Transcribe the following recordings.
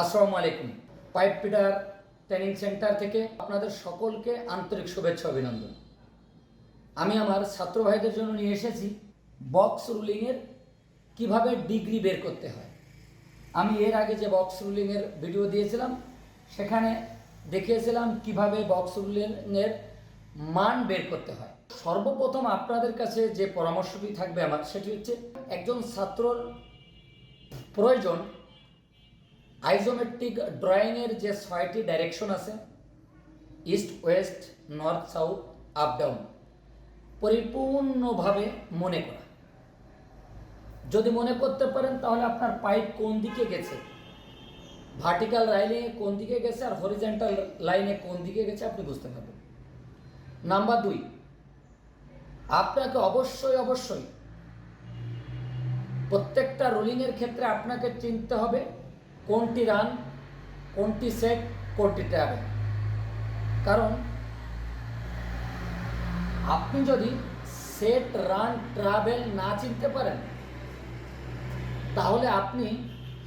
আসসালামু আলাইকুম। Pipe Peter training centre থেকে আপনাদের সকলকে আন্তরিক শুভেচ্ছা অভিনন্দন। আমি আমার ছাত্র ভাইদের জন্য নিয়ে এসেছি বক্স রুলিংয়ের কীভাবে ডিগ্রি বের করতে হয়। আমি এর আগে যে বক্স রুলিংয়ের ভিডিও দিয়েছিলাম, সেখানে দেখিয়েছিলাম কীভাবে বক্স রুলিংয়ের মান বের করতে হয়। সর্বপ্রথম আপনাদের কাছে যে পরামর্শটি থাকবে আমার, সেটি হচ্ছে একজন ছাত্রর প্রয়োজন আইজোমেট্রিক ড্রয়িংয়ের যে ছয়টি ডাইরেকশন আছে, east, west, north, south, up, down, পরিপূর্ণভাবে মনে করা। যদি মনে করতে পারেন, তাহলে আপনার পাইপ কোন দিকে গেছে? ভার্টিক্যাল লাইনে কোন দিকে গেছে আর হরিজেন্টাল লাইনে কোন দিকে গেছে আপনি বুঝতে পারবেন। নাম্বার দুই, আপনাকে অবশ্যই অবশ্যই প্রত্যেকটা রোলিংয়ের ক্ষেত্রে আপনাকে চিনতে হবে কোনটি রান, কোনটি সেট কোনটি ট্রাভেল কারণ, আপনি যদি সেট, রান, ট্রাভেল না চিনতে পারেন, তাহলে আপনি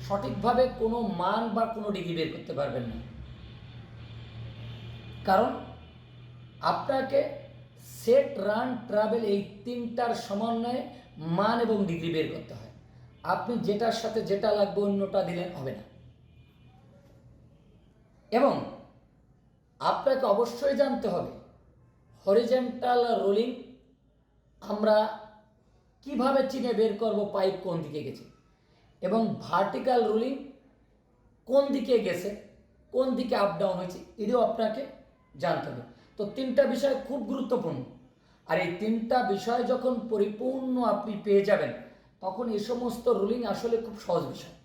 সঠিকভাবে কোনো মান বা কোনো ডিগ্রি বের করতে পারবেন না। কারণ, আপনাকে সেট, রান, ট্রাভেল এই তিনটার সমন্বয়ে মান এবং ডিগ্রি বের করতে হয়। আপনি যেটার সাথে যেটা লাগবে অন্যটা দিলেন হবে না। এবং আপনাকে অবশ্যই জানতে হবে হরিজেন্টাল রোলিং আমরা কীভাবে চিনে বের করব পাইপ কোন দিকে গেছে এবং ভার্টিক্যাল রুলিং কোন দিকে গেছে, কোন দিকে আপ ডাউন হয়েছে, এটাও আপনাকে জানতে হবে। তো তিনটা বিষয় খুব গুরুত্বপূর্ণ। আর এই তিনটা বিষয় যখন পরিপূর্ণ আপনি পেয়ে যাবেন, তখন এই সমস্ত রুলিং আসলে খুব সহজ বিষয়।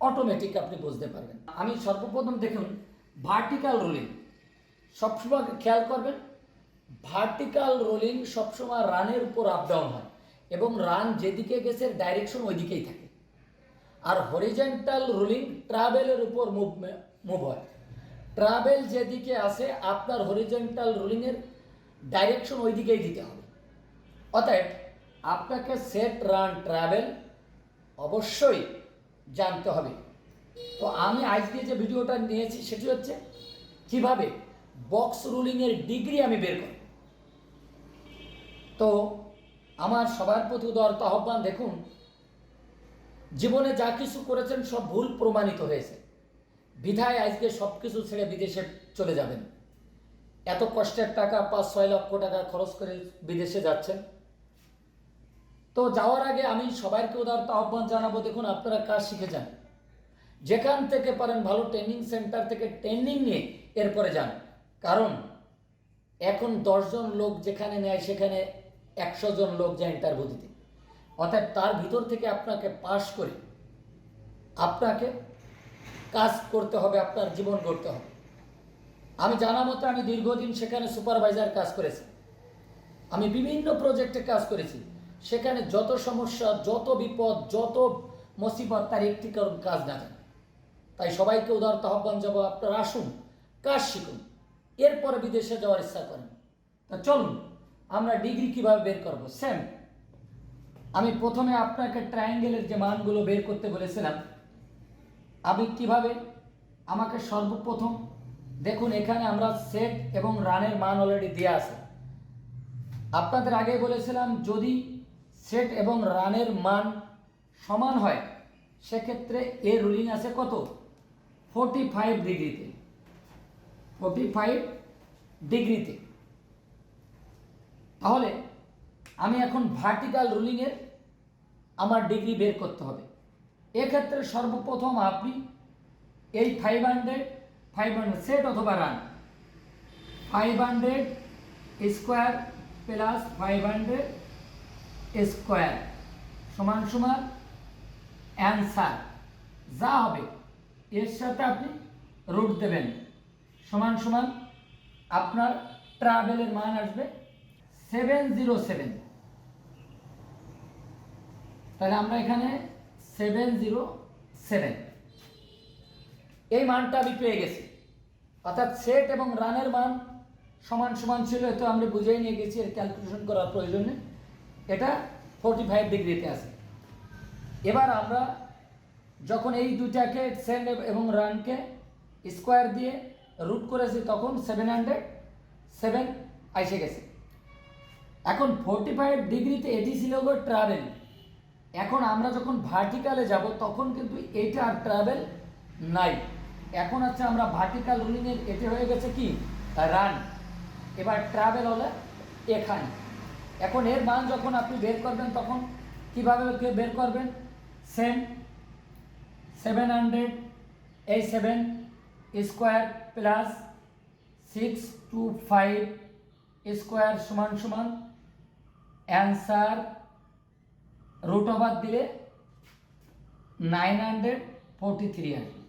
অটোমেটিক আপনি বুঝতে পারবেন। আমি সর্বপ্রথম দেখুন ভার্টিক্যাল রোলিং সবসময় খেয়াল করবেন ভার্টিক্যাল রোলিং সবসময় রানের উপর আপ ডাউন হয় এবং রান যেদিকে গেছে ডাইরেকশন ওই দিকেই থাকে। আর হরিজেন্টাল রোলিং ট্রাভেলের উপর মুভ মুভ হয়। ট্রাভেল যেদিকে আসে আপনার হরিজেন্টাল রোলিংয়ের ডাইরেকশন ওই দিকেই দিতে হবে। অতএব, আপনাকে সেট রান ট্রাভেল অবশ্যই জানতে হবে। তো আমি আজকে যে ভিডিওটা নিয়েছি, সেটি হচ্ছে কীভাবে বক্স রুলিংয়ের ডিগ্রি আমি বের করি তো আমার সবার প্রতি উদারত আহ্বান, দেখুন, জীবনে যা কিছু করেছেন, সব ভুল প্রমাণিত হয়েছে। বিধায় আজকে সব কিছু ছেড়ে বিদেশে চলে যাবেন। এত কষ্টের টাকা পাঁচ ছয় লক্ষ টাকা খরচ করে বিদেশে যাচ্ছেন। তো যাওয়ার আগে আমি সবাইকে উদারত আহ্বান জানাব, দেখুন আপনারা কাজ শিখে যান যেখান থেকে পারেন ভালো ট্রেনিং সেন্টার থেকে ট্রেনিং নিয়ে এরপরে যান। কারণ এখন দশজন লোক যেখানে নেয় সেখানে একশো জন লোক যায় ইন্টারভিউ দিতে। অর্থাৎ তার ভিতর থেকে আপনাকে পাশ করে আপনাকে কাজ করতে হবে, আপনার জীবন গড়তে হবে। আমি জানা মতো আমি দীর্ঘদিন সেখানে সুপারভাইজার কাজ করেছি। আমি বিভিন্ন প্রজেক্টে কাজ করেছি। সেখানে যত সমস্যা, যত বিপদ, যত মুসিবত, তার একটি কারণ, কাজ না জানে তাই সবাইকে উদারত আহ্বান যাব আপনারা আসুন, কাজ শিখুন, এরপরে বিদেশে যাওয়ার ইচ্ছা করেন। তা চলুন, আমরা ডিগ্রি কীভাবে বের করব? স্যাম, আমি প্রথমে আপনাকে ট্রায়াঙ্গেলের যে মানগুলো বের করতে বলেছিলাম, আমি কীভাবে? আমাকে সর্বপ্রথম, দেখুন এখানে আমরা সেট এবং রানের মান অলরেডি দেওয়া আছে। আপনাদের আগে বলেছিলাম, যদি সেট এবং রানের মান সমান হয়, সেক্ষেত্রে এর রুলিং আছে কত? ফোর্টি ফাইভ ডিগ্রিতে। ফোর্টি ফাইভ ডিগ্রিতে। তাহলে আমি এখন ভার্টিক্যাল রুলিংয়ের আমার ডিগ্রি বের করতে হবে। এক্ষেত্রে সর্বপ্রথম আপনি এই five hundred five hundred set অথবা run five hundred square plus five hundred square সমান সমান অ্যান্সার। যা হবে, এর সাথে আপনি রুট দেবেন। সমান সমান আপনার ট্রাভেলের মান আসবে সেভেন জিরো সেভেন। তাহলে আমরা এখানে সেভেন জিরো সেভেন। এই মানটা আমি পেয়ে গেছি। অর্থাৎ সেট এবং রানের মান সমান সমান ছিল তো আমরা বুঝেই নিয়ে গেছি, এর ক্যালকুলেশন করার প্রয়োজন নেই। এটা ফোর্টি ফাইভ ডিগ্রিতে আছে। এবার আমরা যখন এই দুটাকে সেন্ড এবং রানকে স্কোয়ার দিয়ে রুট করেছি, তখন সেভেন হান্ড্রেড সেভেন এসে গেছে। এখন ফোরটি ফাইভ ডিগ্রিতে এটি ছিল গো ট্রাভেল এখন আমরা যখন ভার্টিক্যালে যাব, তখন কিন্তু এটা আর ট্রাভেল নাই। এখন হচ্ছে আমরা ভার্টিক্যাল রুলিংয়ের এটি হয়ে গেছে কি? রান এবার ট্রাভেল হলে এখানে। এখন এর মান যখন আপনি বের করবেন, তখন কীভাবে বের করবেন? সেম সেভেন হান্ড্রেড এই seven square plus six two five square সমান সমান অ্যান্সার রুট ওভার দিলে নাইন হান্ড্রেড ফোরটি থ্রি আসবে।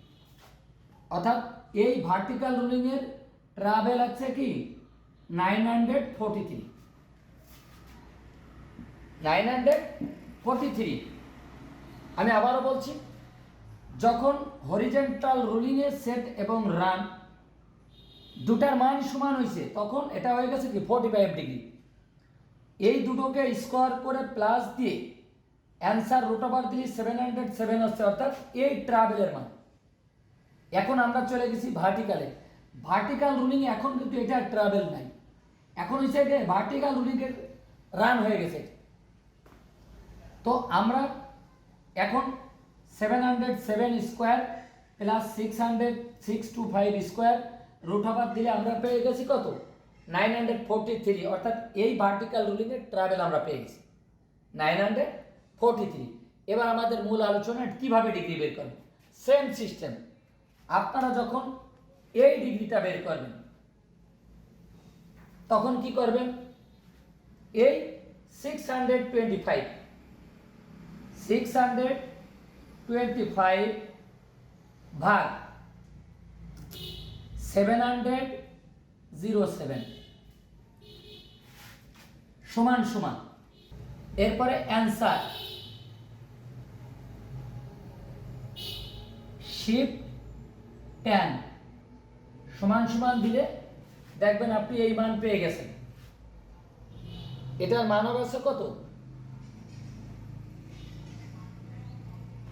অর্থাৎ এই ভার্টিক্যাল রুলিংয়ের ট্রাভেল আছে কি? Nine hundred forty three nine hundred forty three. আমি আবারও বলছি, যখন হরিজেন্টাল রুলিংয়ে সেট এবং রান দুটার মান সমান হয়েছে তখন এটা হয়ে গেছে কি ফোর্টি ফাইভ ডিগ্রি এই দুটোকে স্কোয়ার করে প্লাস দিয়ে অ্যান্সার রুট ওভার দিলি সেভেন হান্ড্রেড সেভেন হচ্ছে, অর্থাৎ এই ট্রাভেলের মান। এখন আমরা চলে গেছি ভার্টিক্যালে ভার্টিক্যাল রুলিং এখন কিন্তু এটা ট্রাভেল নাই। এখন হচ্ছে ভার্টিক্যাল রুলিংয়ের রান হয়ে গেছে। তো আমরা এখন seven hundred seven square plus six hundred six two five square root over দিলে আমরা পেয়ে গেছি কত? নাইন হান্ড্রেড ফোরটি থ্রি অর্থাৎ এই ভার্টিক্যাল রুলিংয়ের ট্রাভেল আমরা পেয়ে গেছি। নাইন হান্ড্রেড ফোরটি থ্রি এবার আমাদের মূল আলোচনা কীভাবে ডিগ্রি বের করবেন সেম সিস্টেম আপনারা যখন এই ডিগ্রিটা বের করবেন, তখন কি করবেন? এই six hundred twenty five six hundred twenty five ভাগ সেভেন হান্ড্রেড জিরো সেভেন সমান সমান। এরপরে অ্যান্সার শিফট টেন সমান সমান দিলে দেখবেন আপনি এই মান পেয়ে গেছেন। এটার মান হবে কত?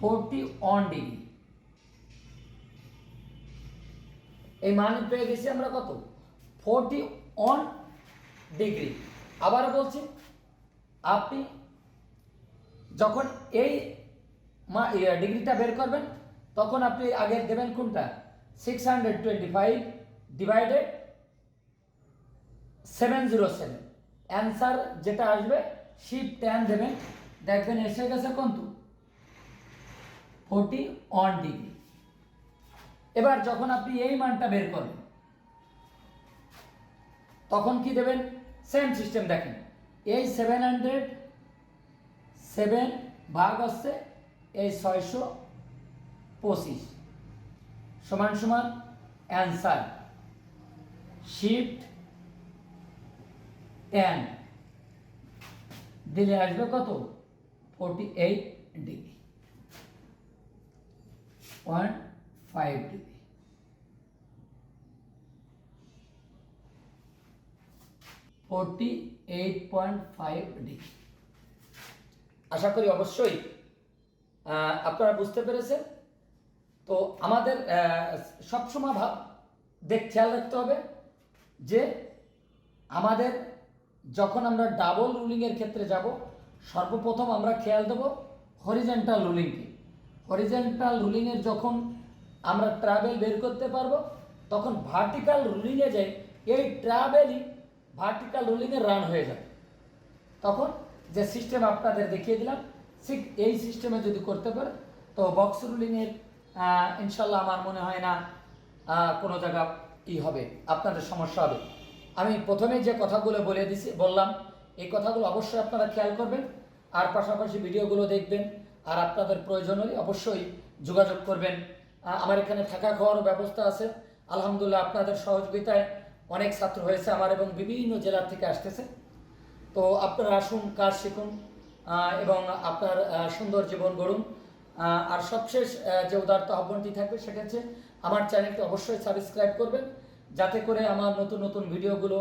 ফোরটি অন ডিগ্রি এই মান পেয়ে গেছি আমরা কত? ফোরটি অন ডিগ্রি আবার বলছি, আপনি যখন এই মা ডিগ্রিটা বের করবেন, তখন আপনি আগে দেবেন কোনটা? Six hundred twenty five divided seven zero seven answer যেটা আসবে শিপ টেন দেবেন। দেখবেন এসে গেছে কত ফোরটি অন ডিগ্রি এবার যখন আপনি এই মানটা বের করবেন, তখন কি দেবেন? সেম সিস্টেম দেখেন। এই সেভেন হান্ড্রেড সেভেন ভাগ হচ্ছে এই ছয়শো পঁচিশ। সমান সমান অ্যান্সার শিফট টেন দিলে আসবে কত? Forty eight degree point five degree forty eight point five degree আশা করি অবশ্যই আপনারা বুঝতে পেরেছেন। তো আমাদের সবসময় ভাব দেখ, খেয়াল রাখতে হবে যে আমাদের যখন আমরা ডাবল রুলিংয়ের ক্ষেত্রে যাব, সর্বপ্রথম আমরা খেয়াল দেবো হরিজেন্টাল রুলিংকে হরিজেন্টাল রুলিংয়ের যখন আমরা ট্রাভেল বের করতে পারব, তখন ভার্টিক্যাল রুলিংয়ে যাই, এই ট্রাভেলই ভার্টিক্যাল রুলিংয়ে রান হয়ে যাবে। তখন যে সিস্টেম আপনাদের দেখিয়ে দিলাম, ঠিক এই সিস্টেমে যদি করতে পারে, তো বক্স রুলিংয়ের ইনশাল্লাহ আমার মনে হয় না কোনো জায়গা ই হবে, আপনাদের সমস্যা হবে। আমি প্রথমে যে কথাগুলো বলে দিছি, বললাম, এই কথাগুলো অবশ্যই আপনারা খেয়াল করবেন, আর পাশাপাশি ভিডিওগুলো দেখবেন। আর আপনাদের প্রয়োজন হলে অবশ্যই যোগাযোগ করবেন। আমার এখানে থাকা খাওয়ারও ব্যবস্থা আছে। আলহামদুলিল্লাহ আপনাদের সহযোগিতায় অনেক ছাত্র হয়েছে আমার এবং বিভিন্ন জেলা থেকে আসতেছে। তো আপনারা আসুন, কাজ শিখুন এবং আপনার সুন্দর জীবন গড়ুন। আর সবশেষ যে উদারত আহ্বানটি থাকবে সেটা হচ্ছে আমার চ্যানেলটি অবশ্যই সাবস্ক্রাইব করবেন, যাতে করে আমার নতুন নতুন ভিডিওগুলো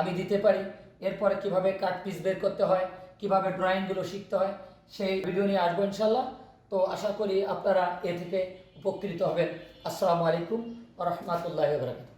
আমি দিতে পারি। এরপরে কীভাবে কাট পিস বের করতে হয়, কীভাবে ড্রয়িংগুলো শিখতে হয় সেই ভিডিও নিয়ে আসব ইনশাল্লাহ তো আশা করি আপনারা এ থেকে উপকৃত হবেন। আসসালামু আলাইকুম রহমতুল্লাহ বরকাত